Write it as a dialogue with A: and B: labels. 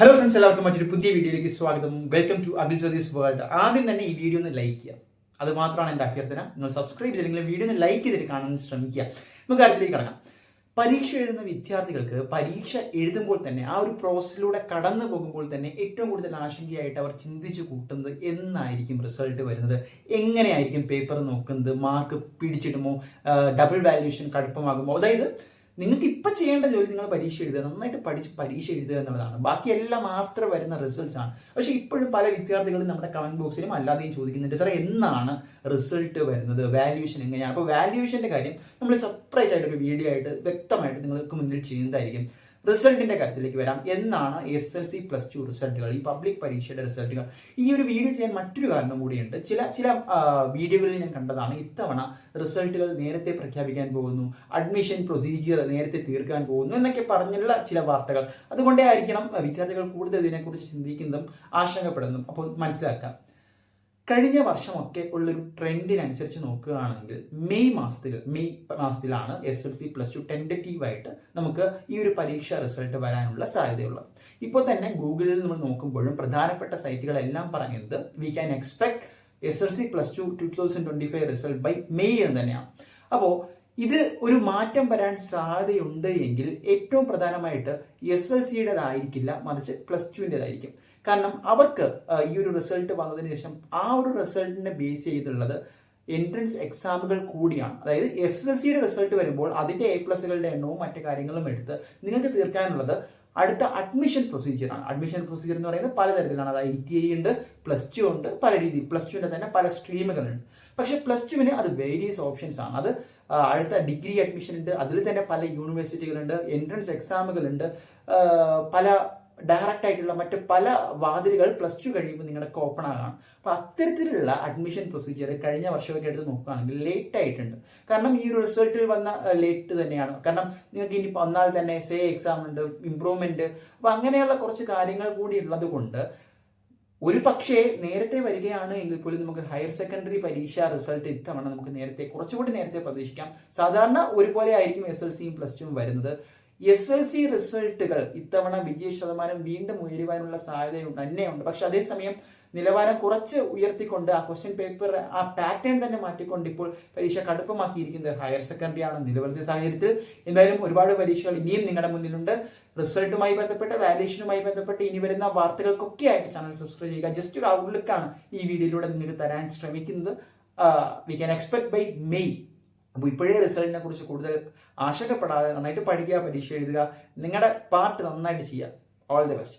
A: Hello friends എല്ലാവർക്കും മറ്റൊരു പുതിയ വീഡിയോയിലേക്ക് സ്വാഗതം. Welcome to Akhil Satheesh world ആദ്യം തന്നെ ഈ വീഡിയോ ഒന്ന് ലൈക്ക് ചെയ്യുക. അത് മാത്രമാണ് എന്റെ അഭ്യർത്ഥന. നിങ്ങൾ സബ്സ്ക്രൈബ് ചെയ്തില്ലെങ്കിൽ വീഡിയോ ഒന്ന് ലൈക്ക് ചെയ്തിട്ട് കാണാൻ ശ്രമിക്കുക. നമുക്ക് കാര്യത്തിലേക്ക് കടക്കാം. പരീക്ഷ എഴുതുന്ന വിദ്യാർത്ഥികൾക്ക് പരീക്ഷ എഴുതുമ്പോൾ തന്നെ ആ ഒരു പ്രോസസ്സിലൂടെ കടന്നു പോകുമ്പോൾ തന്നെ ഏറ്റവും കൂടുതൽ ആശങ്കയായിട്ട് അവർ ചിന്തിച്ചു കൂട്ടുന്നത് എന്നായിരിക്കും റിസൾട്ട് വരുന്നത്. എങ്ങനെയായിരിക്കും പേപ്പർ നോക്കുന്നത്? മാർക്ക് പിടിച്ചിടുമോ ഡബിൾ വാല്യൂഷൻ കടുപ്പമാകുമോ? അതായത് നിങ്ങൾക്ക് ഇപ്പം ചെയ്യേണ്ട ജോലി നിങ്ങൾ പരീക്ഷ എഴുതുക. നന്നായിട്ട് പഠിച്ച് പരീക്ഷ എഴുതുക എന്നുള്ളതാണ്. ബാക്കി എല്ലാം ആഫ്റ്റർ വരുന്ന റിസൾട്ട്സ് ആണ്. പക്ഷേ ഇപ്പോഴും പല വിദ്യാർത്ഥികളും നമ്മുടെ കമന്റ് ബോക്സിലും അല്ലാതെയും ചോദിക്കുന്നുണ്ട്. സാറേ എന്നാണ് റിസൾട്ട് വരുന്നത്? വാല്യൂഷൻ എങ്ങനെയാണ്? അപ്പോൾ വാല്യൂഷന്റെ കാര്യം നമ്മൾ സെപ്പറേറ്റ് ആയിട്ട് ഒരു വീഡിയോ ആയിട്ട് വ്യക്തമായിട്ട് നിങ്ങൾക്ക് മുന്നിൽ ചെയ്യുന്നതായിരിക്കും. റിസൾട്ടിന്റെ കാര്യത്തിലേക്ക് വരാം. എന്നാണ് S L C plus two റിസൾട്ടുകൾ ഈ പബ്ലിക് പരീക്ഷയുടെ റിസൾട്ടുകൾ. ഈ ഒരു വീഡിയോ ചെയ്യാൻ മറ്റൊരു കാരണം കൂടിയുണ്ട്. ചില ചില വീഡിയോകളിൽ ഞാൻ കണ്ടതാണ്. ഇത്തവണ റിസൾട്ടുകൾ നേരത്തെ പ്രഖ്യാപിക്കാൻ പോകുന്നു. അഡ്മിഷൻ പ്രൊസീജിയർ നേരത്തെ തീർക്കാൻ പോകുന്നു എന്നൊക്കെ പറഞ്ഞുള്ള ചില വാർത്തകൾ. അതുകൊണ്ടേ ആയിരിക്കണം വിദ്യാർത്ഥികൾ കൂടുതൽ ഇതിനെക്കുറിച്ച് ചിന്തിക്കുന്നതും ആശങ്കപ്പെടുന്നതും. അപ്പോൾ മനസ്സിലാക്കാം. കഴിഞ്ഞ വർഷമൊക്കെ ഉള്ളൊരു ട്രെൻഡിനനുസരിച്ച് നോക്കുകയാണെങ്കിൽ മെയ് മാസത്തിൽ മെയ് മാസത്തിലാണ് S L C plus two ടെൻഡറ്റീവായിട്ട് നമുക്ക് ഈ ഒരു പരീക്ഷ റിസൾട്ട് വരാനുള്ള സാധ്യതയുള്ളത്. ഇപ്പോൾ തന്നെ ഗൂഗിളിൽ നമ്മൾ നോക്കുമ്പോഴും പ്രധാനപ്പെട്ട സൈറ്റുകളെല്ലാം പറയുന്നത് we can expect S L C plus two two thousand twenty five result by May എന്ന് തന്നെയാണ്. അപ്പോൾ ഇത് ഒരു മാറ്റം വരാൻ സാധ്യതയുണ്ട് എങ്കിൽ ഏറ്റവും പ്രധാനമായിട്ട് എസ് എൽ സിയുടേതായിരിക്കില്ല മറിച്ച് പ്ലസ് ടുവിന്റെതായിരിക്കും. കാരണം അവർക്ക് ഈ ഒരു റിസൾട്ട് വന്നതിന് ശേഷം ആ ഒരു റിസൾട്ടിനെ ബേസ് ചെയ്തുള്ളത് എൻട്രൻസ് എക്സാമുകൾ കൂടിയാണ്. അതായത് എസ് എൽ സിയുടെ റിസൾട്ട് വരുമ്പോൾ അതിന്റെ എ പ്ലസുകളുടെ എണ്ണവും മറ്റു കാര്യങ്ങളും എടുത്ത് നിങ്ങൾക്ക് തീർക്കാനുള്ളത് അടുത്ത അഡ്മിഷൻ പ്രൊസീജിയറാണ് അഡ്മിഷൻ പ്രൊസീജിയർ എന്ന് പറയുന്നത് പലതരത്തിലാണ്. അതായത് ഐ ടി ഐ ഉണ്ട് പ്ലസ് ടു ഉണ്ട് പല രീതി പ്ലസ് ടുവിന്റെ തന്നെ പല സ്ട്രീമുകളുണ്ട് പക്ഷെ പ്ലസ് ടുവിന് അത് വേരിയസ് ഓപ്ഷൻസ് ആണ്. അത് അടുത്ത ഡിഗ്രി അഡ്മിഷൻ ഉണ്ട് അതിൽ തന്നെ പല യൂണിവേഴ്സിറ്റികളുണ്ട് എൻട്രൻസ് എക്സാമുകളുണ്ട് പല ഡയറക്റ്റ് ആയിട്ടുള്ള മറ്റ് പല വാതിലുകൾ പ്ലസ് ടു കഴിയുമ്പോൾ നിങ്ങളൊക്കെ ഓപ്പൺ ആകാം. അപ്പോൾ അത്തരത്തിലുള്ള അഡ്മിഷൻ പ്രൊസീജിയർ കഴിഞ്ഞ വർഷമൊക്കെ എടുത്ത് നോക്കുകയാണെങ്കിൽ ലേറ്റ് ആയിട്ടുണ്ട്. കാരണം ഈ ഒരു റിസൾട്ടിൽ വന്ന ലേറ്റ് തന്നെയാണ്. കാരണം നിങ്ങൾക്ക് ഇനി വന്നാൽ തന്നെ സേ എക്സാം ഉണ്ട് ഇമ്പ്രൂവ്മെന്റ് അപ്പോൾ അങ്ങനെയുള്ള കുറച്ച് കാര്യങ്ങൾ കൂടി ഉള്ളത് കൊണ്ട് ഒരു പക്ഷേ നേരത്തെ വരികയാണ് എങ്കിൽ പോലും നമുക്ക് ഹയർ സെക്കൻഡറി പരീക്ഷ റിസൾട്ട് ഇത്തവണ നമുക്ക് നേരത്തെ കുറച്ചുകൂടി നേരത്തെ പ്രതീക്ഷിക്കാം. സാധാരണ ഒരുപോലെ ആയിരിക്കും എസ് എൽ സിയും പ്ലസ് ടുവും വരുന്നത്. എസ് എൽ സി റിസൾട്ടുകൾ ഇത്തവണ വിജയ ശതമാനം വീണ്ടും ഉയരുവാനുള്ള സാധ്യത തന്നെയുണ്ട്. പക്ഷെ അതേസമയം നിലവാരം കുറച്ച് ഉയർത്തിക്കൊണ്ട് ആ ക്വസ്റ്റ്യൻ പേപ്പർ ആ പാറ്റേൺ തന്നെ മാറ്റിക്കൊണ്ട് ഇപ്പോൾ പരീക്ഷ കടുപ്പമാക്കിയിരിക്കുന്നത് ഹയർ സെക്കൻഡറി ആണ് നിലവിലത്തെ സാഹചര്യത്തിൽ. എന്തായാലും ഒരുപാട് പരീക്ഷകൾ ഇനിയും നിങ്ങളുടെ മുന്നിലുണ്ട്. റിസൾട്ടുമായി ബന്ധപ്പെട്ട് വാല്യൂഷനുമായി ബന്ധപ്പെട്ട് ഇനി വരുന്ന വാർത്തകൾക്കൊക്കെ ആയിട്ട് ചാനൽ സബ്സ്ക്രൈബ് ചെയ്യുക. ജസ്റ്റ് ഒരു ഔട്ട്ലുക്കാണ് ഈ വീഡിയോയിലൂടെ നിങ്ങൾക്ക് തരാൻ ശ്രമിക്കുന്നത്. We can expect by May അപ്പോൾ ഇപ്പോഴേ റിസൾട്ടിനെ കുറിച്ച് കൂടുതൽ ആശങ്കപ്പെടാതെ നന്നായിട്ട് പഠിക്കുക പരീക്ഷ എഴുതുക നിങ്ങളുടെ പാർട്ട് നന്നായിട്ട് ചെയ്യുക. All the best